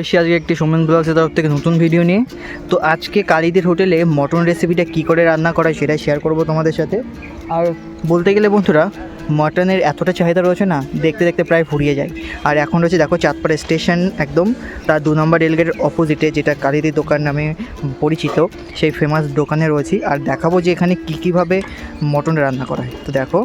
এসেছি আজকে একটি সোমেন ব্লগসের তরফ থেকে নতুন ভিডিও নিয়ে। তো আজকে কালীদের হোটেলে মটন রেসিপিটা কী করে রান্না করা সেটাই শেয়ার করব তোমাদের সাথে। আর বলতে গেলে বন্ধুরা, মটনের এতটা চাহিদা রয়েছে না, দেখতে দেখতে প্রায় ফুরিয়ে যায়। আর এখন রয়েছে, দেখো, চাঁদপাড়া স্টেশন একদম, তার দু নম্বর রেলগেটের অপোজিটে যেটা কালীদের দোকান নামে পরিচিত, সেই ফেমাস দোকানে রয়েছি। আর দেখাবো যে এখানে কী কীভাবে মটন রান্না করা হয়। তো দেখো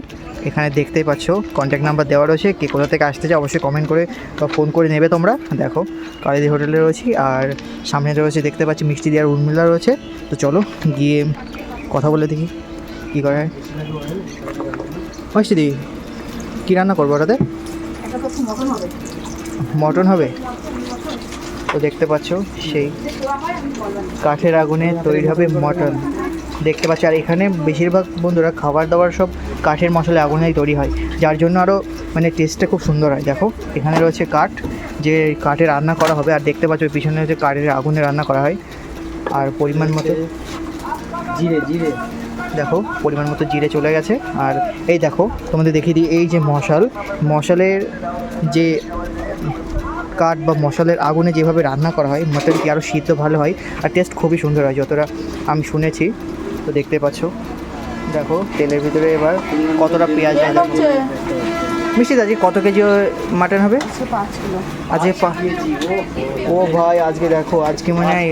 এখানে দেখতেই পাচ্ছ কন্ট্যাক্ট নাম্বার দেওয়া রয়েছে, কে কোথা থেকে আসতে চাও অবশ্যই কমেন্ট করে, বা ফোন করে নেবে তোমরা। দেখো, কালীদি হোটেলে রয়েছি, আর সামনে রয়েছে, দেখতে পাচ্ছি মিষ্টি দেওয়ার উর্মিলা রয়েছে। তো চলো, গিয়ে কথা বলে দেখি, কী করে। মিষ্টি দি, কী রান্না করব ওটাতে? মটন হবে। তো দেখতে পাচ্ছ, সেই কাঠের আগুনে তৈরি হবে মটন। দেখতে পাচ্ছি। আর এখানে বেশিরভাগ বন্ধুরা খাবার দাবার সব কাঠের মশলা আগুনেই তৈরি হয়। যার জন্য আরও মানে টেস্টটা খুব সুন্দর হয়। দেখো এখানে রয়েছে কাঠ যে কাঠে রান্না করা হবে। আর দেখতে পাচ্ছ পিছনে হচ্ছে কাঠের আগুনে রান্না করা হয়। আর পরিমাণ মতো জিরে জিরে। দেখো পরিমাণ মতো জিরে চলে গেছে। আর এই দেখো তোমাদের দেখিয়ে দিই এই যে মশাল। মশালের যে কাঠ বা মশালের আগুনে যেভাবে রান্না করা হয় মটন কি আরও সিদ্ধ ভালো হয়? আর টেস্ট খুবই সুন্দর হয় যতটা আমি শুনেছি। তো দেখতে পাচ্ছ। দেখো তেলের ভিতরে এবার কতটা পেঁয়াজ। মিষ্টি দাজি কত কেজি মাটন হবে? আজকে ও ভাই আজকে দেখো আজকে মানে হয়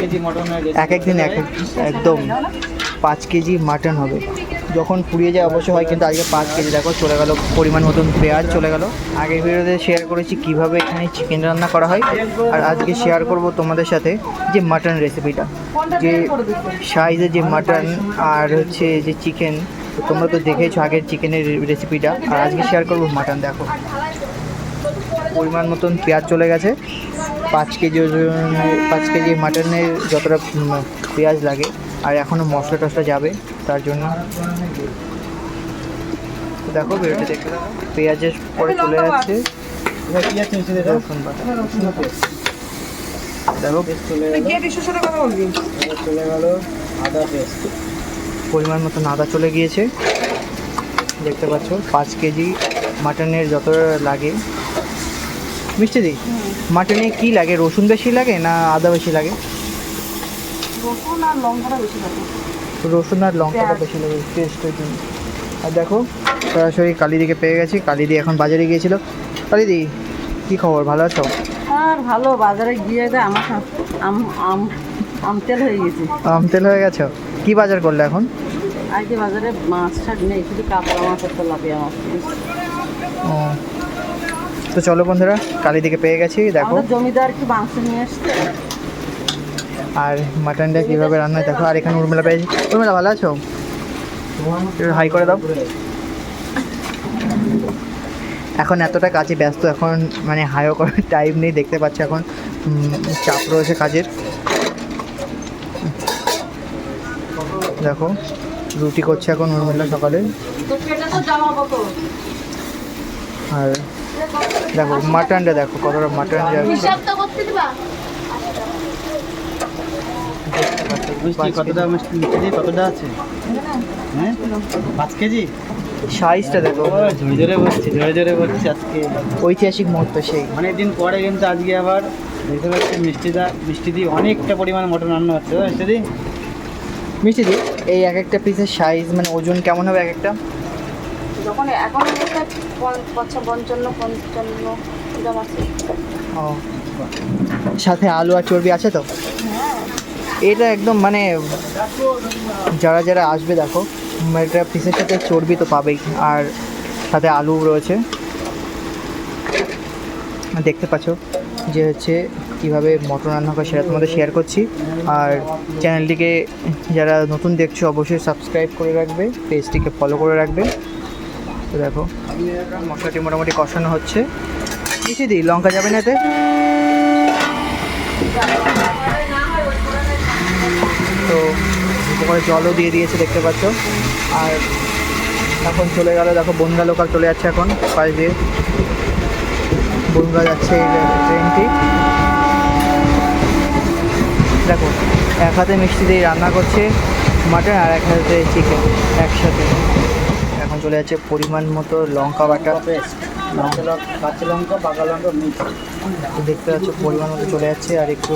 এক একদিন এক এক একদম পাঁচ কেজি মাটন হবে। যখন ফুরিয়ে যায় অবশ্য হয়, কিন্তু আজকে পাঁচ কেজি, দেখো, চলে গেল, পরিমাণ মতন পেঁয়াজ চলে গেল। আগের ভিডিওতে শেয়ার করেছি কীভাবে এখানে চিকেন রান্না করা হয়, আর আজকে শেয়ার করব তোমাদের সাথে যে মাটন রেসিপিটা যে সাইজের যে মাটন আর হচ্ছে যে চিকেন তোমরা তো দেখেছ আগের চিকেনের রেসিপিটা আর আজকে শেয়ার করব মাটন দেখো। পরিমাণ মতন পেঁয়াজ চলে গেছে, পাঁচ কেজি পাঁচ কেজি মাটনের যতটা পেঁয়াজ লাগে, আর এখনও মশলা টশলা যাবে। তার জন্য। দেখো ভিডিওটি দেখতে থাকো। পেঁয়াজের পরে চলে যাচ্ছে। আছে রসুন বাটা। দেখো চলে গেল। আদা পেস্ট। পরিমাণ মতন আদা চলে গিয়েছে। দেখতে পাচ্ছ পাঁচ কেজি মাটনের যতটা লাগে। মিষ্টি দি মাটনে কি লাগে? রসুন বেশি লাগে না আদা বেশি লাগে? রসুন আর লঙ্কাটা বেশি থাকে রসুন আর লঙ্কাটা। বেশি লাগে টেস্টের জন্য। আর দেখো সরাসরি কালিদিকে পেয়ে গেছি। কালিদি এখন বাজারে গিয়েছিল। কালিদি কী খবর? ভালো আছো? আর ভালো বাজারে গিয়ে আমার আম আম আম তেল হয়ে গেছে। আম তেল হয়ে গেছো? কি বাজার করলে এখন? আজকে বাজারে মাছ শাক নেই শুধু কাতলা মাছ আর তেলাপিয়া মাছ ও। তো চলো বন্ধুরা কালিদিকে পেয়ে গেছি দেখো। জমিদার কি মাংস নিয়ে এসছে? আর মাটনটা কীভাবে রান্না দেখো, আর এখানে উর্মিলা পেয়েছি উর্মিলা, ভালো আছো? হাই করে দাও। এখন এতটা কাজে ব্যস্ত, এখন মানে হাইও করার টাইম নেই, দেখতে পাচ্ছি এখন চাপ রয়েছে কাজের। দেখো, রুটি করছে এখন উর্মিলা সকালে। আর দেখো মাটনটা দেখো, কতটা মাটন যাবে মিষ্টি কতটা মিষ্টি মিষ্টি কতটা আছে? হ্যাঁ? পাঁচ কেজি? সাইজটা দেখো। ও ঝরে ঝরে বসছে ঝরে ঝরে বসছে আজকে। ঐতিহাসিক মুহূর্ত সেই। অনেকদিন পরে কিন্তু আজকে আবার দেখতে পাচ্ছি মিষ্টিদা মিষ্টি দিয়ে অনেকটা পরিমাণ মটন রান্না হচ্ছে ও মিষ্টি দি মিষ্টি দি এই এক একটা পিসের সাইজ মানে ওজন কেমন হবে এক একটা? যখন এখন পঞ্চ- পঞ্চান্ন পঞ্চান্ন গ্রাম আছে। ও। সাথে আলু আর চর্বি আছে তো? এটা একদম মানে যারা যারা আসবে দেখো এটা পিসের সাথে চর্বি তো পাবেই, আর সাথে আলু রয়েছে। দেখতে পাচ্ছ যে হচ্ছে কীভাবে মটন রান্না করে সেটা তোমাদের শেয়ার করছি। আর চ্যানেলটিকে যারা নতুন দেখছ, অবশ্যই সাবস্ক্রাইব করে রাখবে পেজটিকে ফলো করে রাখবে। তো দেখো, মশলাটি মোটামুটি কষানো হচ্ছে। মিশিয়ে দিই, লঙ্কা যাবে না এতে? উপরে জলও দিয়ে দিয়েছে, দেখতে পাচ্ছ। আর এখন চলে গেল, দেখো বনগা লোকাল চলে যাচ্ছে এখন, পাশ দিয়ে। বনগা যাচ্ছে এই ট্রেনটি দেখো, এক হাতে মিষ্টি দিয়ে রান্না করছে মাটন আর এক হাতে চিকেন একসাথে। এখন চলে যাচ্ছে পরিমাণ মতো লঙ্কা বাটা। কাঁচা লঙ্কা, পাকা লঙ্কা দেখতে পাচ্ছ পরিমাণ মতো চলে যাচ্ছে আর একটু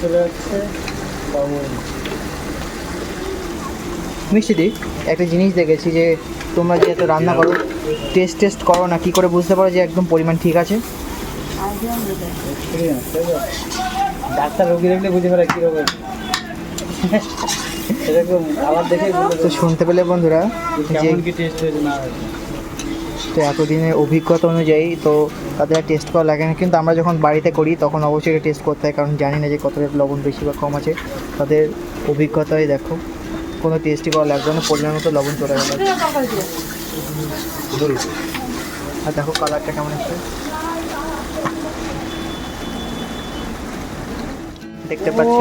চলে যাচ্ছে লবণ মিষ্টিদি একটা জিনিস দেখেছি যে তোমরা যে যেহেতু রান্না করো টেস্ট টেস্ট করো না কি করে বুঝতে পারো যে একদম পরিমাণ ঠিক আছে? ডাক্তার রোগী দেখলে বুঝে পারে কীরকম এরকম আবার দেখে তো শুনতে পেলে বন্ধুরা যে কি টেস্ট হয়েছে না তো এতদিনের অভিজ্ঞতা অনুযায়ী তো তাদের টেস্ট করা লাগে না। কিন্তু আমরা যখন বাড়িতে করি তখন অবশ্যই এটা টেস্ট করতে হয় কারণ জানি না যে কতটা লবণ বেশি বা কম আছে। তাদের অভিজ্ঞতায় দেখো। কোনো টেস্টই করা লাগবে না পরিমাণ মতো লবণ চলে গেল। আর দেখো কালারটা কেমন আছে। দেখতে পাচ্ছ?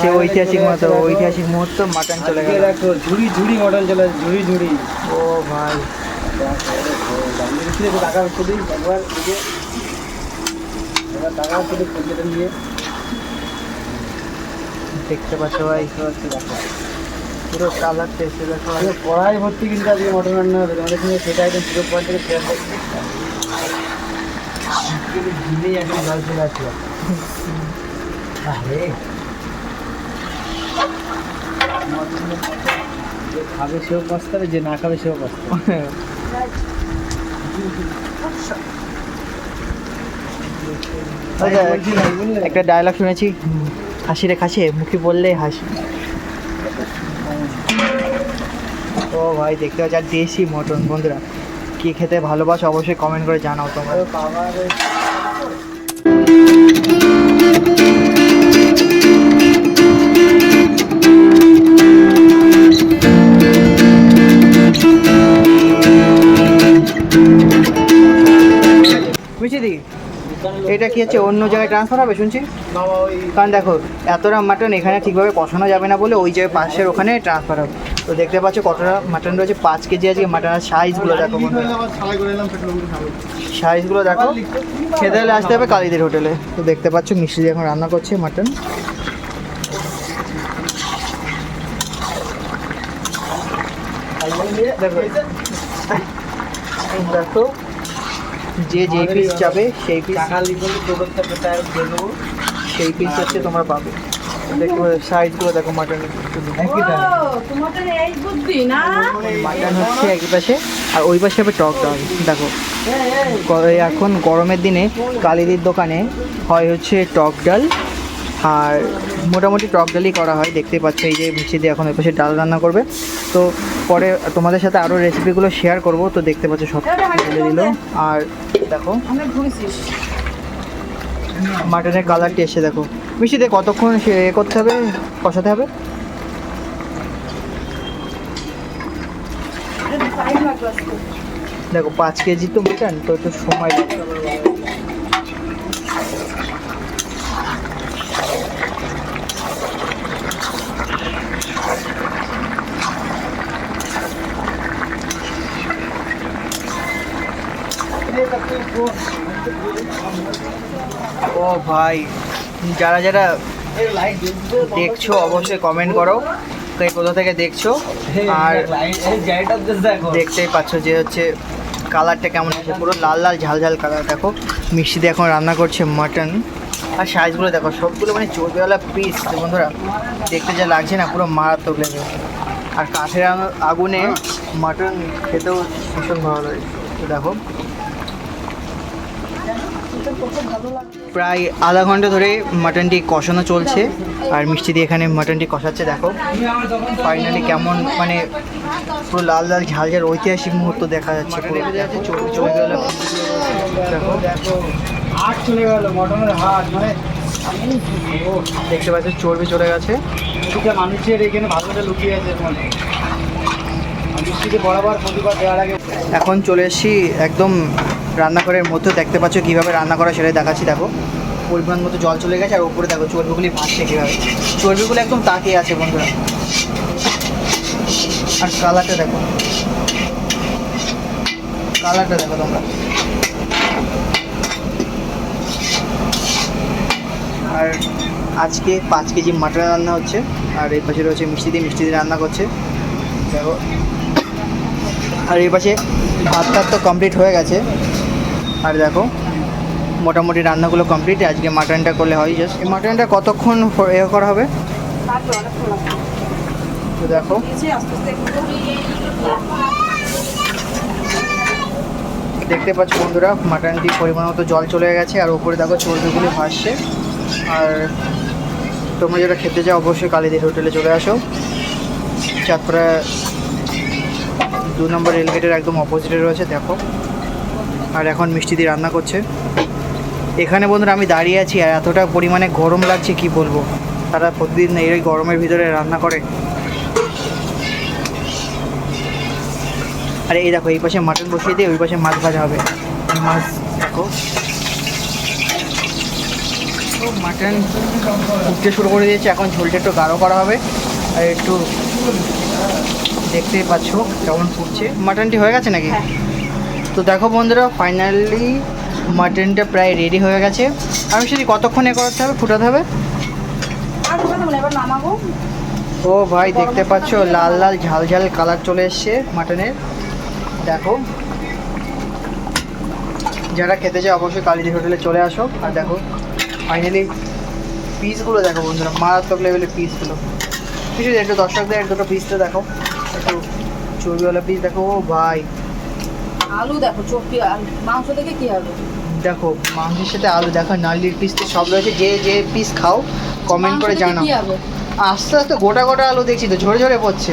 সে ঐতিহাসিক মতো ঐতিহাসিক মুহূর্ত মাটন চলে গেল। ঝুড়ি ঝুড়ি মডেল চলে ঝুড়ি ঝুড়ি। ও ভাই। টাকা হচ্ছে একবার এদিকে। এবার টাকা হচ্ছে দিই কম্পিউটার নিয়ে দেখতে পাচ্ছ ভাই দেখো পুরো কালারটা এসে দেখো ভাই। কড়াই ভর্তি কিন্তু আজকে মটন রান্না হবে তোমাদের সঙ্গে সেটা একদম জিরো পয়েন্ট থেকে শেয়ার করছি ঝিলেই এখন জল চলে আসলো আরে যে খাবে সেও পস্তাবে যে না খাবে সেও বুঝলে? একটা ডায়লগ শুনেছি। হাসি রে খাসে মুখে বললে হাসি। ও ভাই, দেখতে পাচ্ছি, আর দেশি মটন। বন্ধুরা, কি খেতে ভালোবাসো, অবশ্যই কমেন্ট করে জানাও তোমরা। বাবা এটা কি হচ্ছে, অন্য জায়গায় ট্রান্সফার হবে শুনছি? কারণ দেখো, এতটা মাটন এখানে ঠিকভাবে কষানো যাবে না বলে ওই জায়গায় পাশের ওখানে ট্রান্সফার হবে। তো দেখতে পাচ্ছ কতটা মাটন রয়েছে, পাঁচ কেজি আজকে মাটনের সাইজগুলো দেখো সাইজগুলো দেখো। খেতে হলে আসতে হবে কালীদের হোটেলে। তো দেখতে পাচ্ছ মিষ্টি এখন রান্না করছে মাটন দেখো। যে যে পিস যাবে সেই পিস সেই পিস হচ্ছে তোমরা পাবে দেখো সাইজগুলো দেখো মাটনের একই দাম তোমাদের এই বুদ্ধি না? মাটন হচ্ছে একই পাশে আর ওই পাশে হবে টক ডাল দেখো এখন গরমের দিনে কালিদির দোকানে হয় হচ্ছে টক ডাল। আর মোটামুটি টক ডালই করা হয় দেখতেই পাচ্ছ এই যে মিষ্টি দিয়ে এখন ওই পাশে ডাল রান্না করবে। তো পরে তোমাদের সাথে আরও রেসিপিগুলো শেয়ার করব তো দেখতে পাচ্ছ সব বলে দিল। আর দেখো। অনেক ঘুরেছিস মাটনের কালারটি এসে দেখো। মিষ্টিতে কতক্ষণ সে করতে হবে? কষাতে হবে। দেখো পাঁচ কেজি তো মাটন তো একটু সময় লাগবে। ও ভাই, যারা যারা দেখছ, অবশ্যই কমেন্ট করো, কে কোথা থেকে দেখছ, আর দেখতেই পাচ্ছ যে হচ্ছে কালারটা কেমন আছে পুরো লাল লাল, ঝাল ঝাল কালার দেখো। মিষ্টি দিয়ে এখন রান্না করছে মাটন আর সাইজগুলো দেখো, সবগুলো মানে চর্বিওয়ালা পিস বন্ধুরা, দেখতে যা লাগছে না, পুরো মারাত্মক লেগে আর কাঠের আগুনে মাটন খেতেও ভীষণ ভালো লাগে দেখো প্রায় আধা ঘণ্টা ধরে মাটনটি কষানো চলছে। আর মিষ্টি দিয়ে এখানে মাটনটি কষাচ্ছে দেখো। ফাইনালি কেমন মানে পুরো লাল লাল ঝাল ঝাল ঐতিহাসিক মুহূর্ত দেখা যাচ্ছে চলে গেল দেখো দেখো। হাট চলে গেল মটনের হাট মানে ও দেখতে পাচ্ছি চর্বি চলে গেছে। মানুষের এখানে ভালোটা লুকিয়ে আছে এখন চলে এসেছি একদম রান্নাঘরের মধ্যে দেখতে পাচ্ছ কীভাবে রান্না করা সেটাই দেখাচ্ছি, দেখো। পরিমাণ মতো জল চলে গেছে, আর উপরে দেখো চর্বিগুলি ভাসছে কীভাবে। চর্বিগুলো একদম তাকিয়ে আছে বন্ধুরা। আর কালারটা দেখো। কালারটা দেখো তোমরা। আর আজকে পাঁচ কেজি মাটন রান্না হচ্ছে, আর এই পাশে রয়েছে মিষ্টি দিয়ে মিষ্টি দিয়ে রান্না করছে। দেখো। আর এই পাশে ভাত টাত তো কমপ্লিট হয়ে গেছে। আর দেখো, মোটামুটি রান্নাগুলো কমপ্লিট আজকে মাটনটা করলে হয় জাস্ট এই মাটনটা কতক্ষণ এ করা হবে? দেখো। দেখতে পাচ্ছ বন্ধুরা মাটনটি পরিমাণ মতো জল চলে গেছে, আর উপরে দেখো চর্বিগুলি ভাসছে। আর তোমরা যেটা খেতে চাও, অবশ্যই কালীদের হোটেলে চলে আসো। চাঁদপাড়া দু নম্বর রেলগেটের একদম অপোজিটে রয়েছে, দেখো। আর এখন মিষ্টি দিয়ে রান্না করছে। এখানে বন্ধুরা আমি দাঁড়িয়ে আছি আর এতটা পরিমাণে গরম লাগছে, কি বলব? তারা প্রতিদিন এই গরমের ভিতরে রান্না করে। আর এই দেখো, এই পাশে মাটন বসিয়ে দিয়ে ওই পাশে মাছ ভাজা হবে। মাছ দেখো। মাটন ফুটতে শুরু করে দিয়েছে, এখন ঝোলটা একটু গাঢ় করা হবে। আর একটু দেখতেই পাচ্ছ কেমন ফুটছে। মাটনটি হয়ে গেছে নাকি? হ্যাঁ। তো দেখো বন্ধুরা ফাইনালি মাটনটা প্রায় রেডি হয়ে গেছে। আমি সেটি কতক্ষণ এ করতে হবে ফুটাতে হবে? ও ভাই দেখতে পাচ্ছ লাল লাল ঝাল ঝাল কালার চলে এসছে মাটনের দেখো। যারা খেতে চায় অবশ্যই কালীদি হোটেলে চলে আসো। আর দেখো ফাইনালি পিসগুলো দেখো বন্ধুরা মারাত্মক লেভেলের পিসগুলো কিছু একটু দর্শকদের এক দুটো পিস তো দেখো। একটু চর্বিওয়ালা পিস দেখো। ও ভাই আলু দেখো চর্বি মাংস দেখে কি হবে? দেখো মাংসের সাথে আলু দেখো নালির পিস তো সব রয়েছে। যে যে পিস খাও কমেন্ট করে জানাও। আস্তে আস্তে গোটা গোটা আলু দেখছি তো ঝরে ঝরে পড়ছে।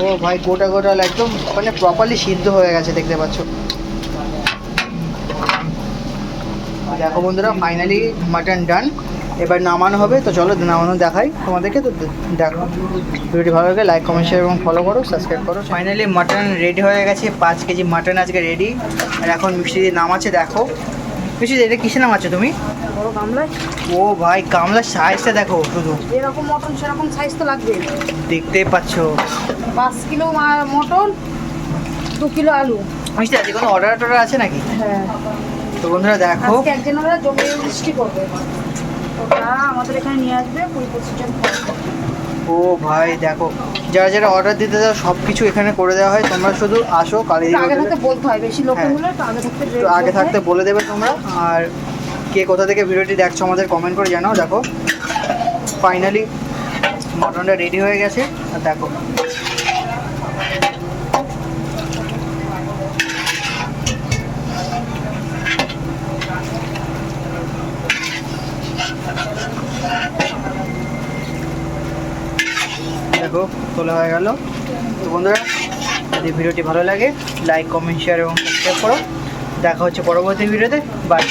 ও ভাই গোটা গোটা আলু একদম মানে প্রপারলি সিদ্ধ হয়ে গেছে দেখতে পাচ্ছ। দেখো বন্ধুরা ফাইনালি মাটন ডান এবার নামানো হবে তো চলো নামানো দেখাই তোমাদেরকে তো দেখো। ভিডিওটি ভালো লাগে লাইক কমেন্ট শেয়ার এবং ফলো করো সাবস্ক্রাইব করো। ফাইনালি মাটন রেডি হয়ে গেছে পাঁচ কেজি মাটন আজকে রেডি আর এখন মিষ্টি দিয়ে নামাচ্ছে দেখো। মিষ্টি এটা কিসে নামাচ্ছ তুমি? ও ভাই গামলার সাইজটা দেখো শুধু। এরকম মটন সেরকম সাইজ তো লাগবে। দেখতেই পাচ্ছ। পাঁচ কিলো মটন দু কিলো আলু। মিষ্টি আজকে কোনো অর্ডার টর্ডার আছে নাকি? হ্যাঁ। তো বন্ধুরা দেখো। আজকে একজনেরা জমি বৃষ্টি করবে। ওটা আমাদের এখানে নিয়ে আসবে কুড়ি পঁচিশ ও ভাই দেখো যারা যারা অর্ডার দিতে যাও সব কিছু এখানে করে দেওয়া হয়। তোমরা শুধু আসো কালী আগে থাকতে বলতে হয় বেশি লোক। হলে আগে থাকতে আগে থাকতে বলে দেবে তোমরা। আর কে কোথা থেকে ভিডিওটি দেখছ আমাদের কমেন্ট করে জানাও। দেখো ফাইনালি মটনটা রেডি হয়ে গেছে। আর দেখো তোলা হয়ে গেল। তো বন্ধুরা, যদি ভিডিওটি ভালো লাগে লাইক কমেন্ট শেয়ার এবং সাবস্ক্রাইব করো। দেখা হচ্ছে পরবর্তী ভিডিওতে। বাই